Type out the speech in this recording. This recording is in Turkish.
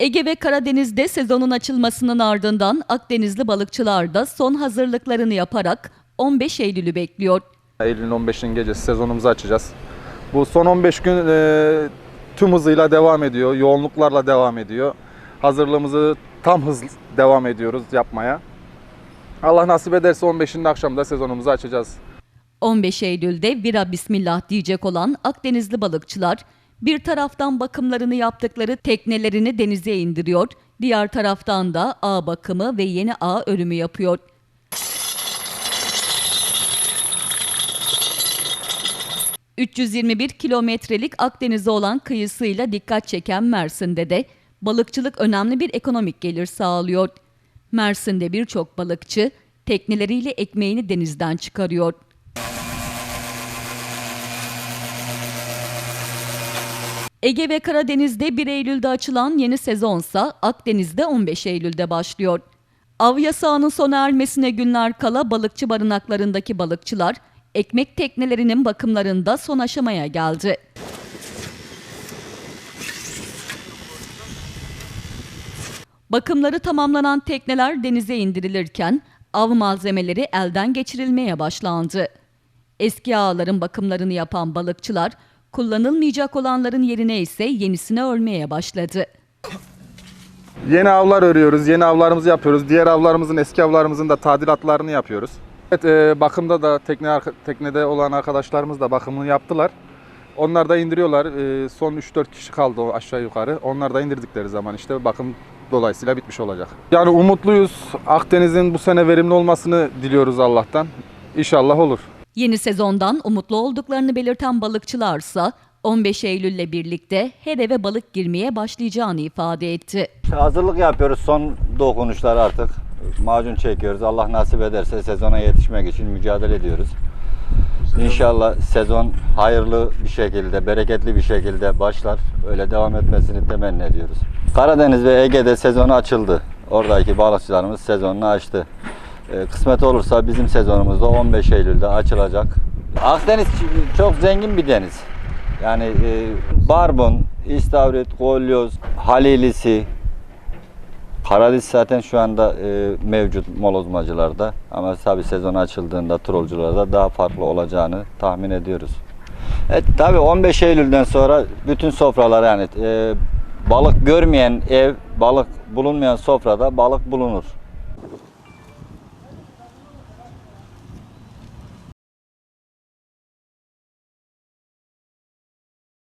Ege ve Karadeniz'de sezonun açılmasının ardından Akdenizli balıkçılar da son hazırlıklarını yaparak 15 Eylül'ü bekliyor. Eylül'ün 15'inin gecesi sezonumuzu açacağız. Bu son 15 gün e, tüm hızıyla devam ediyor, yoğunluklarla devam ediyor. Hazırlığımızı tam hız devam ediyoruz yapmaya. Allah nasip ederse 15'inde akşamda sezonumuzu açacağız. 15 Eylül'de vira bismillah diyecek olan Akdenizli balıkçılar bir taraftan bakımlarını yaptıkları teknelerini denize indiriyor, diğer taraftan da ağ bakımı ve yeni ağ örümü yapıyor. ...321 kilometrelik Akdeniz'e olan kıyısıyla dikkat çeken Mersin'de de balıkçılık önemli bir ekonomik gelir sağlıyor. Mersin'de birçok balıkçı tekneleriyle ekmeğini denizden çıkarıyor. Ege ve Karadeniz'de 1 Eylül'de açılan yeni sezonsa Akdeniz'de 15 Eylül'de başlıyor. Av yasağının sona ermesine günler kala balıkçı barınaklarındaki balıkçılar ekmek teknelerinin bakımlarında son aşamaya geldi. Bakımları tamamlanan tekneler denize indirilirken av malzemeleri elden geçirilmeye başlandı. Eski ağların bakımlarını yapan balıkçılar kullanılmayacak olanların yerine ise yenisini örmeye başladı. Yeni avlar örüyoruz, yeni avlarımızı yapıyoruz. Diğer avlarımızın, eski avlarımızın da tadilatlarını yapıyoruz. Evet, e, bakımda da tekne teknede olan arkadaşlarımız da bakımını yaptılar. Onlar da indiriyorlar. E, son 3-4 kişi kaldı aşağı yukarı. Onlar da indirdikleri zaman işte bakım dolayısıyla bitmiş olacak. Yani umutluyuz. Akdeniz'in bu sene verimli olmasını diliyoruz Allah'tan. İnşallah olur. Yeni sezondan umutlu olduklarını belirten balıkçılarsa 15 Eylül'le birlikte her eve balık girmeye başlayacağını ifade etti. İşte hazırlık yapıyoruz son dokunuşlar artık. Macun çekiyoruz. Allah nasip ederse sezona yetişmek için mücadele ediyoruz. İnşallah sezon hayırlı bir şekilde, bereketli bir şekilde başlar. Öyle devam etmesini temenni ediyoruz. Karadeniz ve Ege'de sezonu açıldı. Oradaki balıkçılarımız sezonunu açtı. Ee, Kısmet olursa bizim sezonumuz da 15 Eylül'de açılacak. Akdeniz çok zengin bir deniz. Yani e, barbun, istavrit, kolyoz, halilisi, Karadeniz zaten şu anda e, mevcut molozmacılarda ama tabi sezon açıldığında trolcularda daha farklı olacağını tahmin ediyoruz. Evet tabi 15 Eylül'den sonra bütün sofralar yani e, balık görmeyen ev, balık bulunmayan sofrada balık bulunur.